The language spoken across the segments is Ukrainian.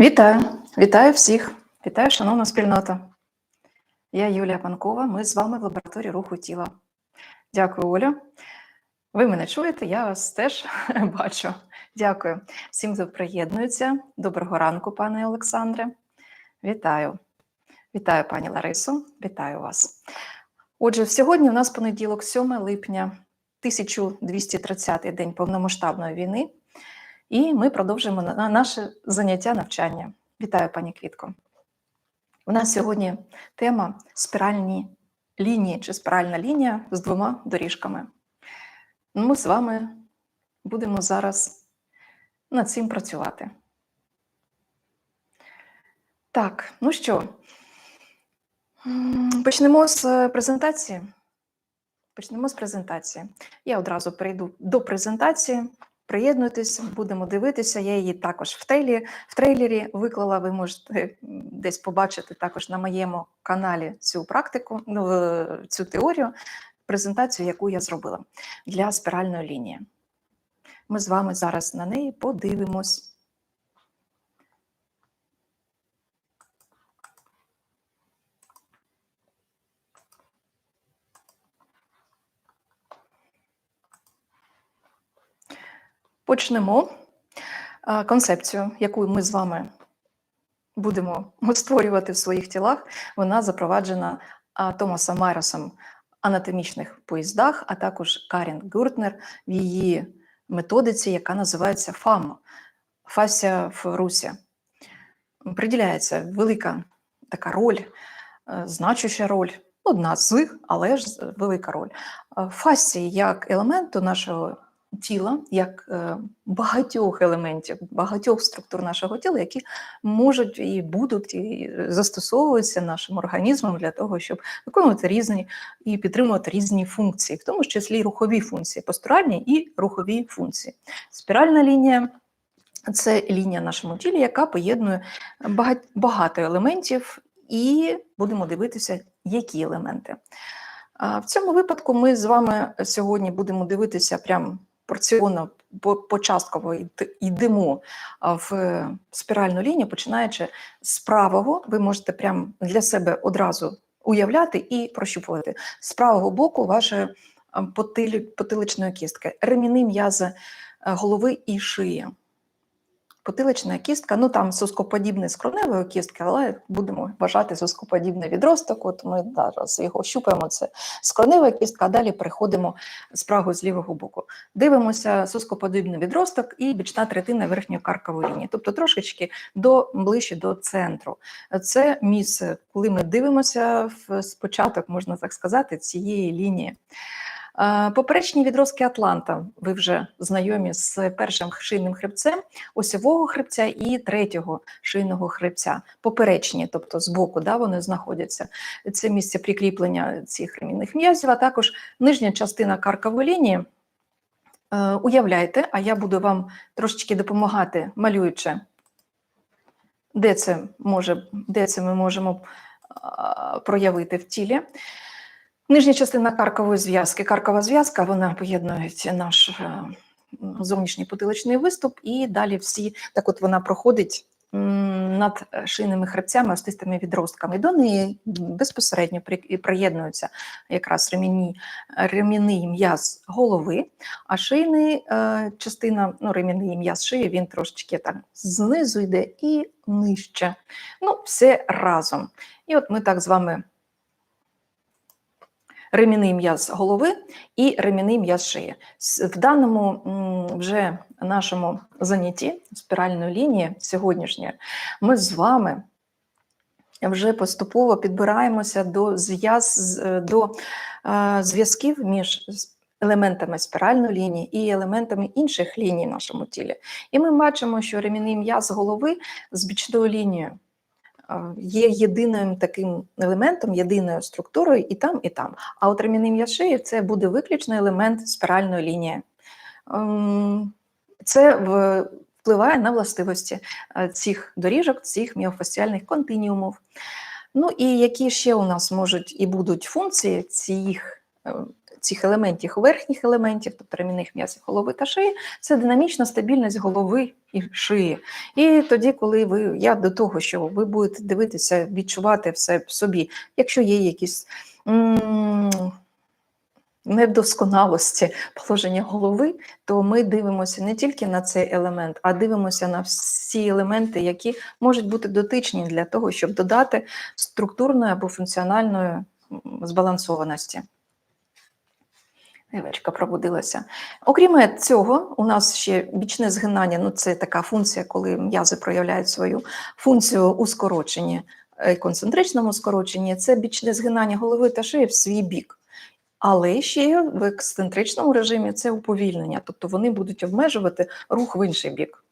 Вітаю, вітаю всіх, вітаю, шановна спільнота. Я Юлія Панкова. Ми з вами в лабораторії руху тіла. Дякую, Оля. Ви мене чуєте, я вас теж бачу. Дякую всім, хто приєднується. Доброго ранку, пане Олександре. Вітаю. Вітаю, пані Ларисо. Вітаю вас. Отже, сьогодні у нас понеділок, 7 липня, 1230 день повномасштабної війни. І ми продовжуємо на наше заняття навчання. Вітаю, пані Квітко. У нас сьогодні тема спіральні лінії чи спіральна лінія з двома доріжками. Ми з вами будемо зараз над цим працювати. Так, ну що, почнемо з презентації. Почнемо з презентації. Я одразу перейду до презентації. Приєднуйтесь, будемо дивитися. Я її також в трейлері, в трейлері виклала. Ви можете десь побачити також на моєму каналі цю практику, ну, е, цю теорію, презентацію, яку я зробила для спіральної лінії. Ми з вами зараз на неї подивимось. Почнемо концепцію, яку ми з вами будемо створювати в своїх тілах. Вона запроваджена Томасом Майросом анатомічних поїздах, а також Карін Гюртнер в її методиці, яка називається ФАМ фасія в русі. Приділяється велика така роль, е, значуща роль, одна з, але ж велика роль. Фасії як елементу нашого тіла, як е, багатьох елементів, багатьох структур нашого тіла, які можуть і будуть і застосовуються нашим організмом для того, щоб виконувати різні і підтримувати різні функції, в тому числі рухові функції, постуральні і рухові функції. Спіральна лінія. Це лінія нашому тілі, яка поєднує багато елементів, і будемо дивитися, які елементи. В цьому випадку ми з вами сьогодні будемо дивитися прямо порціонно початково йдемо в спіральну лінію, починаючи з правого, ви можете прямо для себе одразу уявляти і прощупувати. З правого боку вашої потиличної кістки, реміни м'язи е, голови і шиї потилична кістка, ну там соскоподібний з кроневої кістки, але будемо вважати соскоподібний відросток. От ми зараз його щупаємо. Це скронева кістка, а далі переходимо з правого з лівого боку. Дивимося соскоподібний відросток і бічна третина верхньої каркової лінії, тобто трошечки до ближче до центру. Це місце, коли ми дивимося в спочаток, можна так сказати, цієї лінії. Поперечні відростки Атланта, ви вже знайомі з першим шийним хребцем, осьового хребця і третього шийного хребця. Поперечні, тобто збоку, да, вони знаходяться. Це місце прикріплення цих ремінних м'язів, а також нижня частина каркової лінії. Е, уявляйте, а я буду вам трошечки допомагати, малюючи, де це може, де це ми можемо проявити в тілі. Нижня частина каркової зв'язки. Каркова зв'язка вона поєднує наш е, зовнішній потиличний виступ, і далі всі так от вона проходить над шийними хребцями, остистими відростками. До неї безпосередньо приєднуються якраз ремінний м'яз голови, а шийний е, частина, ну, ремінний м'яз шиї, він трошечки так знизу йде і нижче. Ну, все разом. І от ми так з вами ремінний м'яз голови і ремінний м'яз шиї. В даному вже нашому занятті спіральної лінії сьогоднішньої ми з вами вже поступово підбираємося до зв'яз до зв'язків між елементами спіральної лінії і елементами інших ліній в нашому тілі. І ми бачимо, що ремінний м'яз голови з бічною лінією є єдиним таким елементом, єдиною структурою і там, і там. А от ремінний м'яшиї це буде виключно елемент спіральної лінії. Ем, це впливає на властивості е, цих доріжок, цих міофасціальних континіумів. Ну і які ще у нас можуть і будуть функції цих, е, цих елементів, верхніх елементів, тобто ремінних м'язів голови та шиї, це динамічна стабільність голови і шиї. І тоді, коли ви, я до того, що ви будете дивитися, відчувати все в собі, якщо є якісь. Недосконалості положення голови, то ми дивимося не тільки на цей елемент, а дивимося на всі елементи, які можуть бути дотичні для того, щоб додати структурної або функціональної збалансованості. Івечка пробудилася. Окрім цього, у нас ще бічне згинання ну це така функція, коли м'язи проявляють свою функцію у скороченні, е, концентричному скороченні, це бічне згинання голови та шиї в свій бік. Але ще в ексцентричному режимі це уповільнення, тобто вони будуть обмежувати рух в інший бік.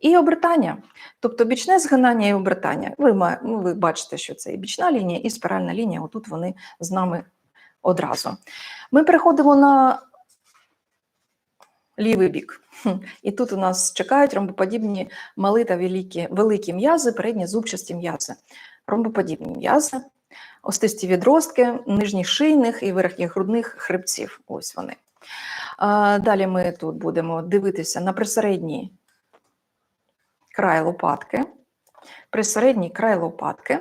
І обертання, тобто бічне згинання і обертання. Ви, ну, ви бачите, що це і бічна лінія, і спіральна лінія. Отут вони з нами одразу. Ми переходимо на лівий бік. І тут у нас чекають ромбоподібні мали та великі, великі м'язи, передні зубчасті м'язи. Ромбоподібні м'язи, остисті відростки нижніх шийних і верхніх грудних хребців. Ось вони. Далі ми тут будемо дивитися на присередній край лопатки. Присередній край лопатки.